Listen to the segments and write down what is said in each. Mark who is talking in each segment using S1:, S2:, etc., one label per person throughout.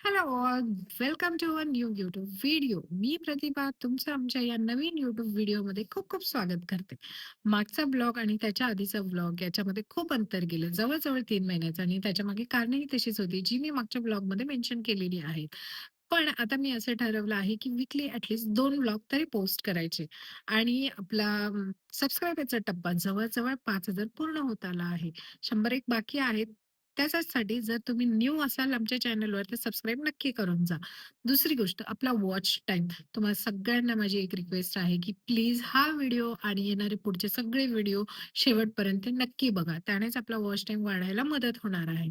S1: Hello all, welcome to a new YouTube video. मी प्रतिभा तुमचं आमच्या या नवीन यूट्यूब व्हिडिओमध्ये खूप खूप स्वागत करते. मागचा ब्लॉग आणि त्याच्या आधीचा ब्लॉग याच्यामध्ये खूप अंतर गेलं. जवळ-जवळ 3 महिन्याचं आणि त्याच्यामागे कारणही तशीच होती, जी मी मागच्या ब्लॉगमध्ये मेन्शन केलेली आहेत. पण आता मी असं ठरवलं आहे, की विकली ॲटलीस्ट 2 ब्लॉग तरी पोस्ट करायचे आणि आपला सबस्क्रायबरचा टप्पा जवळ-जवळ 5,000 पूर्ण होत आला आहे. 101 बाकी आहेत. त्याच्याचसाठी जर तुम्ही न्यू असाल आमच्या चॅनलवर तर सबस्क्राईब नक्की करून जा. दुसरी गोष्ट आपला वॉच टाईम. तुम्हाला सगळ्यांना माझी एक रिक्वेस्ट आहे, की प्लीज हा व्हिडिओ आणि येणारे पुढचे सगळे व्हिडिओ शेवटपर्यंत नक्की बघा. त्यानेच आपला वॉच टाईम वाढायला मदत होणार आहे.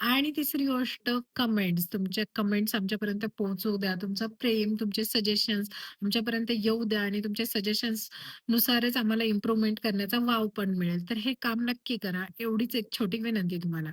S1: आणि तिसरी गोष्ट कमेंट्स. तुमच्या कमेंट्स आमच्यापर्यंत पोहोचवू द्या. तुमचं प्रेम, तुमचे सजेशन्स आमच्यापर्यंत येऊ द्या आणि तुमच्या सजेशन्स नुसारच आम्हाला इम्प्रूव्हमेंट करण्याचा वाव पण मिळेल. तर हे काम नक्की करा. एवढीच एक छोटी विनंती तुम्हाला.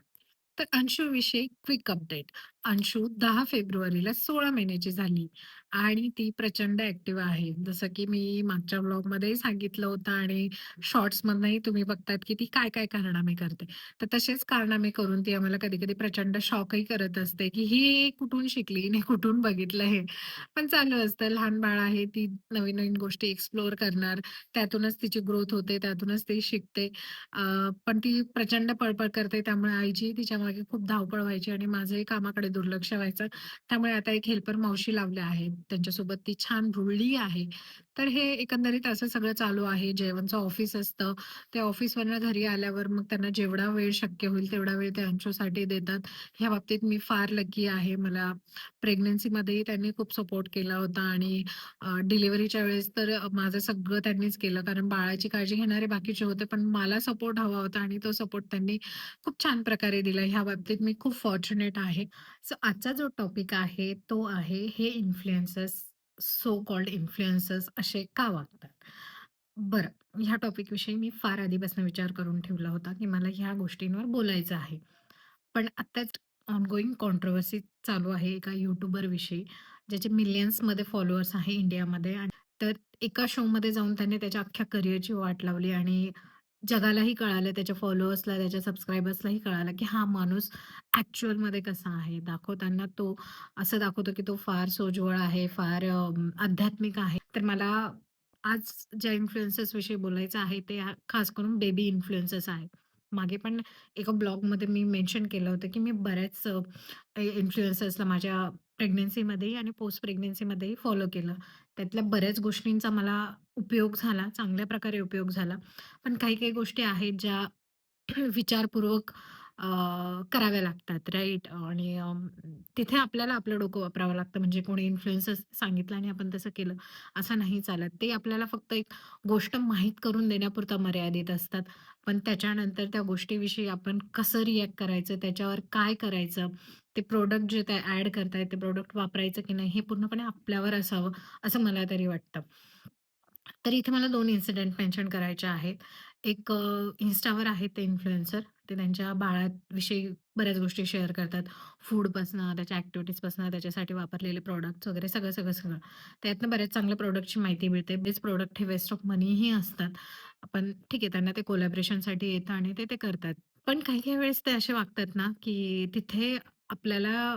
S1: तर अंशुविषयी क्विक अपडेट. अंशू 10 फेब्रुवारीला 16 महिन्याची झाली आणि ती प्रचंड ॲक्टिव्ह आहे. जसं की मी मागच्या ब्लॉगमध्येही सांगितलं होतं आणि शॉर्ट्समधनंही तुम्ही बघतात, की ती काय-काय कारनामे करते. तर तसेच कारनामे करून ती आम्हाला कधी-कधी प्रचंड शॉकही करत असते, की ही कुठून शिकली? हिने कुठून बघितलं हे? पण चालू असतं. लहान बाळ आहे, ती नवीन-नवीन गोष्टी एक्सप्लोर करणार. त्यातूनच तिची ग्रोथ होते, त्यातूनच ती शिकते. अ, पण ती प्रचंड पळपळ करते त्यामुळे आईची तिच्यामागे खूप धावपळ व्हायची आणि माझंही कामाकडे दुर्लक्ष व्हायचं. त्यामुळे आता एक हेल्पर मावशी लावल्या आहेत. त्यांच्यासोबत ती छान रुळली आहे. तर हे एकंदरीत असं सगळं चालू आहे. जेवणचं ऑफिस असतं. ते ऑफिसवरनं घरी आल्यावर मग त्यांना जेवढा वेळ शक्य होईल तेवढा वेळ ते अंशूसाठी देतात. ह्या बाबतीत मी फार लकी आहे. मला प्रेग्नन्सीमध्येही त्यांनी खूप सपोर्ट केला होता आणि डिलिव्हरीच्या वेळेस तर माझं सगळं त्यांनीच केलं कारण बाळाची काळजी घेणारे बाकीचे होते, पण मला सपोर्ट हवा होता आणि तो सपोर्ट त्यांनी खूप छान प्रकारे दिला. ह्या बाबतीत मी खूप फॉर्च्युनेट आहे. सो आजचा जो टॉपिक आहे तो आहे हे इन्फ्लुएन्सर्स, सो कॉल्ड इन्फ्लुएन्सर्स असे का वागतात? बरं, ह्या टॉपिकविषयी मी फार आधीपासून विचार करून ठेवला होता, की मला ह्या गोष्टींवर बोलायचं आहे. पण आत्ताच ऑनगोईंग कॉन्ट्रोव्हर्सी चालू आहे एका यूट्यूबरविषयी, ज्याचे मिलियन्समध्ये फॉलोअर्स आहे इंडियामध्ये आणि तर एका शोमध्ये जाऊन त्याने त्याच्या अख्ख्या करिअरची वाट लावली आणि जगालाही कळालं, त्याच्या फॉलोअर्सला, त्याच्या सबस्क्रायबर्सलाही कळालं, की हा माणूस ॲक्च्युअलमध्ये कसा आहे. दाखवताना तो असं दाखवतो, की तो फार सोज्वळ आहे, फार आध्यात्मिक आहे. तर मला आज ज्या इन्फ्लुएन्सर्सविषयी बोलायचं आहे, ते खास करून बेबी इन्फ्लुएन्सर्स आहे मागे पण एका ब्लॉगमध्ये मी मेन्शन केलं होतं, की मी बऱ्याच अ, इन्फ्लुएन्सर्सला माझ्या प्रेग्नन्सीमध्येही आणि पोस्ट प्रेग्नन्सीमध्येही फॉलो केलं. त्यातल्या बऱ्याच गोष्टींचा मला उपयोग झाला, चांगल्या प्रकारे उपयोग झाला. पण काही-काही गोष्टी आहेत ज्या विचारपूर्वक अ, कराव्या लागतात राइट आणि तिथे आपल्याला आपलं डोकं वापरावं लागतं. म्हणजे कोणी इन्फ्लुएन्सर सांगितलं आणि आपण तसं केलं, असं नाही चालत. ते आपल्याला फक्त एक गोष्ट माहीत करून देण्यापुरता मर्यादित असतात. पण त्याच्यानंतर त्या गोष्टीविषयी आपण कसं रिएक्ट करायचं, त्याच्यावर काय करायचं, ते प्रॉडक्ट जे ते ॲड करतायत, ते प्रॉडक्ट वापरायचं की नाही, हे पूर्णपणे आपल्यावर असावं, असं मला तरी वाटतं. तर इथे मला 2 इन्सिडेंट मेन्शन करायचे आहेत. एक अ, Instaवर आहेत ते इन्फ्लुएन्सर. ते त्यांच्या बाळाविषयी बऱ्याच गोष्टी शेअर करतात. फूडपासनं, त्याच्या ॲक्टिव्हिटीजपासनं, त्याच्यासाठी वापरलेले प्रॉडक्ट्स वगैरे सगळं, सगळं, सगळं. त्यातनं बऱ्याच चांगल्या प्रॉडक्टची माहिती मिळते. बेस्ट प्रॉडक्ट हे वेस्ट ऑफ मनीही असतात. पण ठीक आहे, त्यांना ते कोलॅबोरेशनसाठी येतं आणि ते ते करतात. पण काही-काही वेळेस ते असे वागतात ना, की तिथे आपल्याला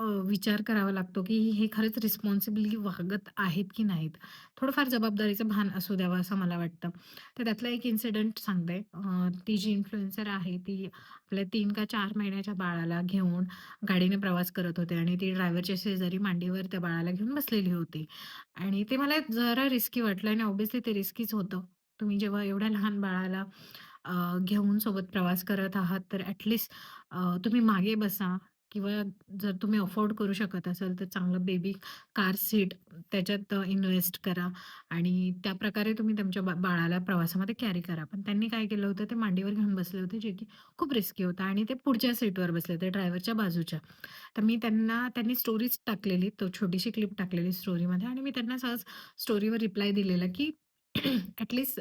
S1: अ, विचार करावा लागतो, की हे खरंच रिस्पॉन्सिबली वागत आहेत की नाहीत. थोडंफार जबाबदारीचं भान असू द्यावं असं मला वाटतं. तर त्यातला एक इन्सिडेंट सांगते. अ, ती जी इन्फ्लुएन्सर आहे ती आपल्या 3 का 4 महिन्याच्या बाळाला घेऊन गाडीने प्रवास करत होते आणि ती ड्रायव्हरच्या शेजारी मांडीवर त्या बाळाला घेऊन बसलेली होती. आणि ते मला जरा रिस्की वाटलं आणि ऑब्व्हियसली ते रिस्कीच होतं. तुम्ही जेव्हा एवढ्या लहान बाळाला अ, घेऊन सोबत प्रवास करत आहात, तर ॲटलीस्ट तुम्ही मागे बसा किंवा जर तुम्ही अफोर्ड करू शकत असाल, तर चांगलं बेबी कार सीट त्याच्यात इन्व्हेस्ट करा आणि त्याप्रकारे तुम्ही तुमच्या बा बाळाला प्रवासामध्ये कॅरी करा. पण त्यांनी काय केलं होतं, ते मांडीवर घेऊन बसले होते, जे की खूप रिस्की होतं आणि ते पुढच्या सीटवर बसले होते, ड्रायव्हरच्या बाजूच्या. तर मी त्यांना त्यांनी स्टोरीच टाकलेली, तो छोटीशी क्लिप टाकलेली स्टोरीमध्ये आणि मी त्यांना सहज स्टोरीवर रिप्लाय दिलेला, की ॲटलीस्ट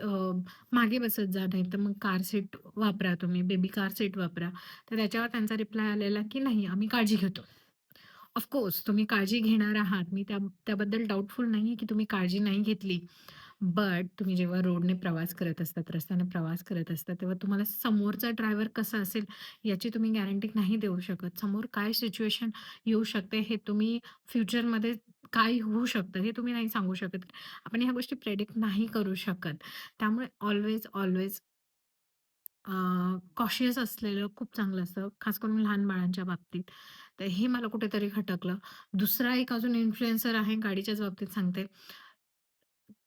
S1: मागे बसत जा, नाहीतर मग कार सीट वापरा तुम्ही, बेबी कार सीट वापरा. तर त्याच्यावर त्यांचा रिप्लाय आलेला, की "नाही, आम्ही काळजी घेतो." ऑफकोर्स तुम्ही काळजी घेणार आहात. मी त्या त्याबद्दल डाउटफुल नाहीये, की तुम्ही काळजी नाही घेतली. बट तुम्ही जेव्हा रोडने प्रवास करत असतात, रस्त्याने प्रवास करत असतात, तेव्हा तुम्हाला समोरचा ड्रायव्हर कसा असेल याची तुम्ही गॅरंटी नाही देऊ शकत. समोर काय सिच्युएशन येऊ शकते हे तुम्ही फ्युचरमध्ये काय होऊ शकतं हे तुम्ही नाही सांगू शकत. आपण ह्या गोष्टी प्रेडिक्ट नाही करू शकत. त्यामुळे ऑल्वेज, ऑल्वेज अ, कॉशियस असलेलं खूप चांगलं असतं, खास करून लहान बाळांच्या बाबतीत. तर हे मला कुठेतरी खटकलं. दुसरा एक अजून इन्फ्लुएन्सर आहे, गाडीच्याच बाबतीत सांगते.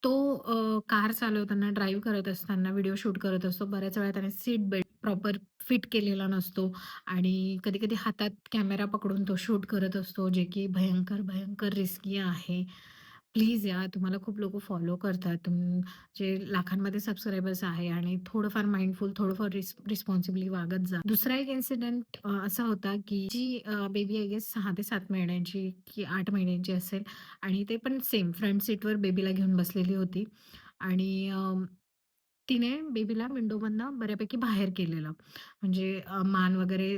S1: तो अ, कार चालवताना, ड्राईव्ह करत असताना व्हिडिओ शूट करत असतो. बऱ्याच वेळा त्याने सीट बेल्ट प्रॉपर फिट केलेला नसतो आणि कधी-कधी हातात कॅमेरा पकडून तो शूट करत असतो, जे की भयंकर, भयंकर रिस्की आहे. प्लीज यार, तुम्हाला खूप लोकं फॉलो करतात. तुम जे लाखांमध्ये सबस्क्रायबर्स आहे आणि थोडंफार माइंडफुल, थोडंफार रिस रिस्पॉन्सिबली वागत जा. दुसरा एक इन्सिडेंट अ, असा होता, की जी अ, बेबी आय गेस 6 ते 7 महिन्यांची की 8 महिन्यांची असेल आणि ते पण सेम फ्रंट सीटवर बेबीला घेऊन बसलेली होती आणि अ, तिने बेबीला विंडोमधनं बऱ्यापैकी बाहेर केलेलं. म्हणजे अ, मान वगैरे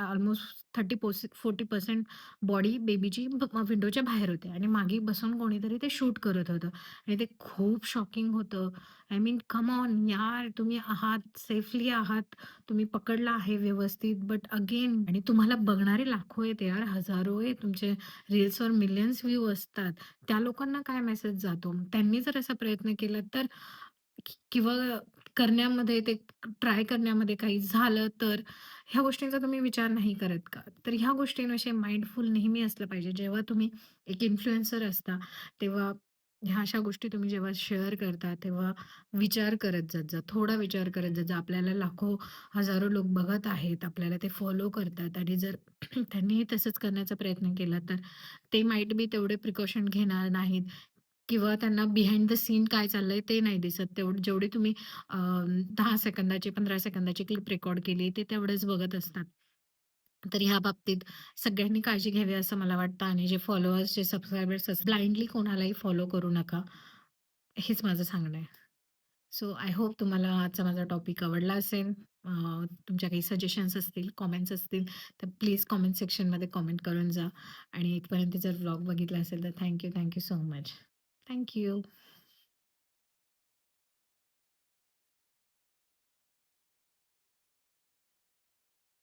S1: ऑलमोस्ट 30 पोस 40% बॉडी बेबीची ब विंडोच्या बाहेर होती आणि मागे बसून कोणीतरी ते शूट करत होतं आणि ते खूप शॉकिंग होतं. आय मीन कम ऑन यार, तुम्ही आहात, सेफली आहात, तुम्ही पकडला आहे व्यवस्थित, बट अगेन आणि तुम्हाला बघणारे लाखो आहेत यार, हजारो आहे. तुमचे रील्सवर मिलियन्स व्ह्यू असतात. त्या लोकांना काय मेसेज जातो? त्यांनी जर असा प्रयत्न केला तर किंवा करण्यामध्ये ते ट्राय करण्यामध्ये काही झालं तर, ह्या गोष्टींचा तुम्ही विचार नाही करत का? तर ह्या गोष्टींविषयी माइंडफुल नेहमी असलं पाहिजे. जेव्हा तुम्ही एक इन्फ्लुएन्सर असता, तेव्हा ह्या अशा गोष्टी तुम्ही जेव्हा शेअर करता, तेव्हा विचार करत जात जा. थोडा विचार करत जात जा. आपल्याला लाखो, हजारो लोक बघत आहेत, आपल्याला ते फॉलो करतात आणि जर त्यांनीही तसंच करण्याचा प्रयत्न केला, तर ते माईट बी तेवढे प्रिकॉशन घेणार नाहीत किंवा त्यांना बिहाइंड द सीन काय चाललंय ते नाही दिसत. तेवढं जेवढी तुम्ही अ, 10 सेकंदाची, 15 सेकंदाची क्लिप रेकॉर्ड केली, ते तेवढेच बघत असतात. तर ह्या बाबतीत सगळ्यांनी काळजी घ्यावी असं मला वाटतं आणि जे फॉलोअर्स, जे सबस्क्रायबर्स असतात, ब्लाइंडली कोणालाही फॉलो करू नका. हेच माझं सांगणं आहे. सो आय होप तुम्हाला आजचा माझा टॉपिक आवडला असेल. अ, तुमच्या काही सजेशन्स असतील, कमेंट्स असतील, तर प्लीज कमेंट सेक्शनमध्ये कमेंट करून जा आणि इथपर्यंत जर व्लॉग बघितला असेल तर thank you, thank you so much. Thank you.